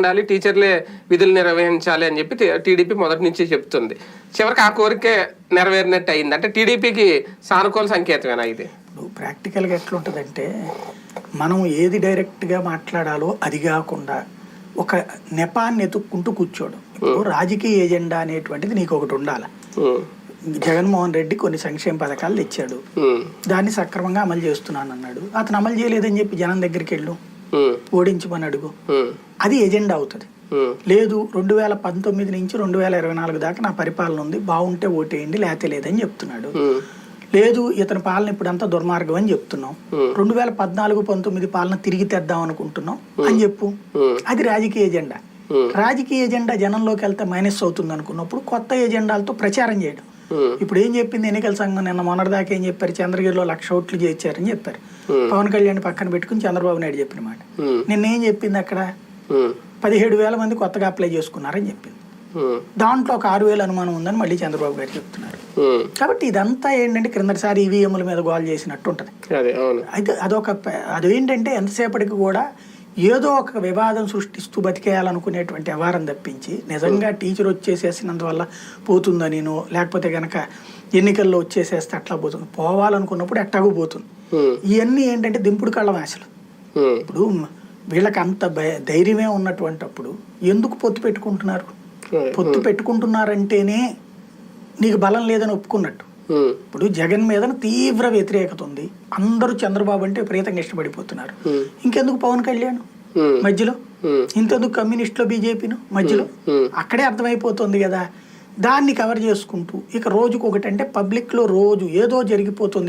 ఉండాలి టీచర్లే విధులు నిర్వహించాలి అని చెప్పి టీడీపీ మొదటి నుంచి చెప్తుంది. చివరికి ఆ కోరికే నెరవేరినట్టు అయింది అంటే టీడీపీకి సానుకూల సంకేతమేనా ఇది? ప్రాక్టికల్గా ఎట్లుంటుందంటే మనం ఏది డైరెక్ట్గా మాట్లాడాలో అది కాకుండా ఒక నెపాన్ని ఎతుక్కుంటూ కూర్చోవడం ఇప్పుడు రాజకీయ ఎజెండా అనేటువంటిది నీకు ఒకటి ఉండాలి జగన్మోహన్ రెడ్డి కొన్ని సంక్షేమ పథకాలు తెచ్చాడు. దాన్ని సక్రమంగా అమలు చేస్తున్నాను అన్నాడు అతను అమలు చేయలేదని చెప్పి జనం దగ్గరికి వెళ్ళు ఓడించమని అడుగు. అది ఎజెండా అవుతుంది. లేదు రెండు వేల పంతొమ్మిది నుంచి రెండు వేల ఇరవై నాలుగు దాకా నా పరిపాలన ఉంది. బాగుంటే ఓటేయండి లేకపోతే లేదని చెప్తున్నాడు. లేదు ఇతని పాలన ఇప్పుడంతా దుర్మార్గం అని చెప్తున్నాం. రెండు వేల పద్నాలుగు పంతొమ్మిది పాలన తిరిగి తెద్దాం అనుకుంటున్నాం. అని చెప్పు. అది రాజకీయ ఎజెండా. రాజకీయ ఎజెండా జనంలోకి వెళ్తే మైనస్ అవుతుంది అనుకున్నప్పుడు కొత్త ఎజెండాలతో ప్రచారం చేయడం. ఇప్పుడు ఏం చెప్పింది ఎన్నికల సంఘం నిన్న మొన్నటిదాకా ఏం చెప్పారు? చంద్రగిరిలో లక్ష ఓట్లు చేర్చారని చెప్పారు. Hmm. పవన్ కళ్యాణ్ పక్కన పెట్టుకుని చంద్రబాబు నాయుడు చెప్పిన మాట. ఉమ్, నిన్న ఏం చెప్పింది అక్కడ? పదిహేడు వేల మంది కొత్తగా అప్లై చేసుకున్నారని చెప్పింది. దాంట్లో ఒక ఆరు వేల అనుమానం ఉందని మళ్ళీ చంద్రబాబు గారు చెప్తున్నారు. కాబట్టి ఇదంతా ఏంటంటే క్రిందటిసారి ఈవీఎంల మీద గోల్ చేసినట్టు ఉంటుంది. అయితే అదొక అదేంటంటే ఎంతసేపటికి కూడా ఏదో ఒక వివాదం సృష్టిస్తూ బతికేయాలనుకునేటువంటి వ్యవహారం తప్పించి నిజంగా టీచర్ వచ్చేసేసినందువల్ల పోతుందనినో లేకపోతే గనక ఎన్నికల్లో వచ్చేసేస్తే అట్లా పోతుంది? పోవాలనుకున్నప్పుడు ఎట్టాగూ పోతుంది. ఇవన్నీ ఏంటంటే దింపుడు కళ్ళ ఆశలు ఇప్పుడు వీళ్ళకి అంత ధైర్యమే ఉన్నటువంటప్పుడు ఎందుకు పొత్తు పెట్టుకుంటున్నారు? పొత్తు పెట్టుకుంటున్నారంటేనే నీకు బలం లేదని ఒప్పుకున్నట్టు. ఇప్పుడు జగన్ మీద తీవ్ర వ్యతిరేకత ఉంది. అందరూ చంద్రబాబు అంటే విపరీతంగా ఇష్టపడిపోతున్నారు. ఇంకెందుకు పవన్ కళ్యాణ్? మధ్యలో? ఇంతెందుకు కమ్యూనిస్టులో బీజేపీను? మధ్యలో. అక్కడే అర్థమైపోతుంది కదా. దాన్ని కవర్ చేసుకుంటూ ఇక రోజుకు ఒకటి అంటే పబ్లిక్లో రోజు ఏదో జరిగిపోతుంది.